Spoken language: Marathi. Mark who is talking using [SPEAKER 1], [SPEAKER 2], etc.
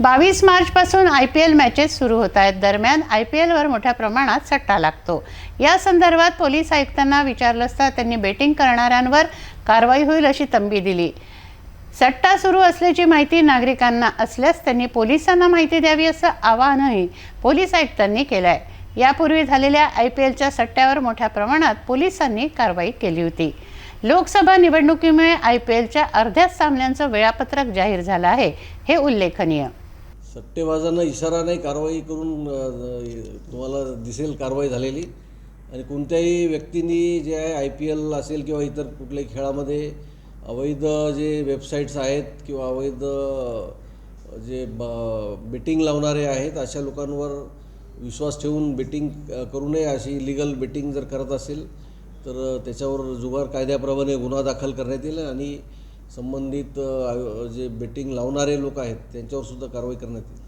[SPEAKER 1] बावीस मार्चपासून आय पी एल मॅचेस सुरू होत आहेत. दरम्यान आय पी एलवर मोठ्या प्रमाणात सट्टा लागतो. या संदर्भात पोलीस आयुक्तांना विचारलं असता त्यांनी बेटिंग करणाऱ्यांवर कारवाई होईल अशी तंबी दिली. सट्टा सुरू असल्याची माहिती नागरिकांना असल्यास त्यांनी पोलिसांना माहिती द्यावी असं आवाहनही पोलीस आयुक्तांनी केलं आहे यापूर्वी झालेल्या आय पी एलच्या सट्ट्यावर मोठ्या प्रमाणात पोलिसांनी कारवाई केली होती. लोकसभा निवडणुकीमुळे आय पी एलच्या अर्ध्याच सामन्यांचं वेळापत्रक जाहीर झालं आहे हे उल्लेखनीय.
[SPEAKER 2] सट्टेबाजांना इशारा नाही कारवाई करून तुम्हाला दिसेल कारवाई झालेली. आणि कोणत्याही व्यक्तींनी जे आहे आय पी एल असेल किंवा इतर कुठल्याही खेळामध्ये अवैध जे वेबसाईट्स आहेत किंवा अवैध जे ब बेटिंग लावणारे आहेत अशा लोकांवर विश्वास ठेवून बेटिंग करू नये अशी इलिगल बेटिंग जर करत असेल तर त्याच्यावर जुगार कायद्याप्रमाणे गुन्हा दाखल करण्यात येईल आणि संबंधित जे बेटिंग लावणारे लोक आहेत त्यांच्यावर सुद्धा कारवाई करण्यात येईल.